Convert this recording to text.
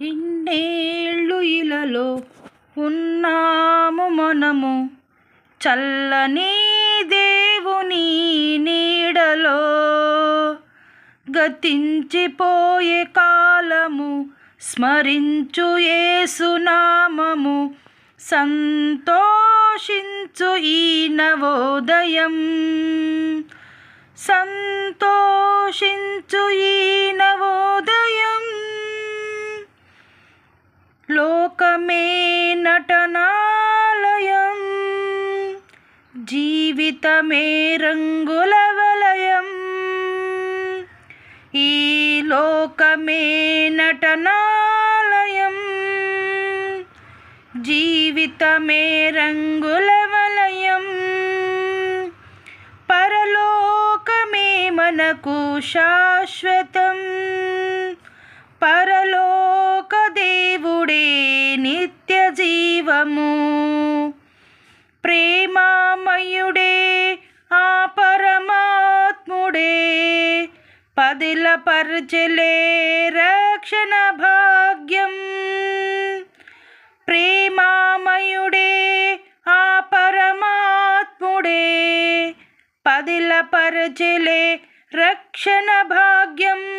ఇన్నేళ్ళు ఇలలో ఉన్నాము మనము. చల్లని దేవుని నీడలో గతించిపోయే కాలము స్మరించు ఏసునామము సంతోషించు ఈ నవోదయం. సంతోషించు ఈ నవ లోకమే నటనాలయం జీవితమే రంగుల వలయం. ఈ లోకమే నటనాలయం జీవితమే రంగుల వలయం. పరలోకమే మనకు శాశ్వతం పదిల రక్షణ భాగ్యం. ప్రేమామయుడే ఆ పరమాత్ముడే. పదిలపరచలే రక్షణ భాగ్యం.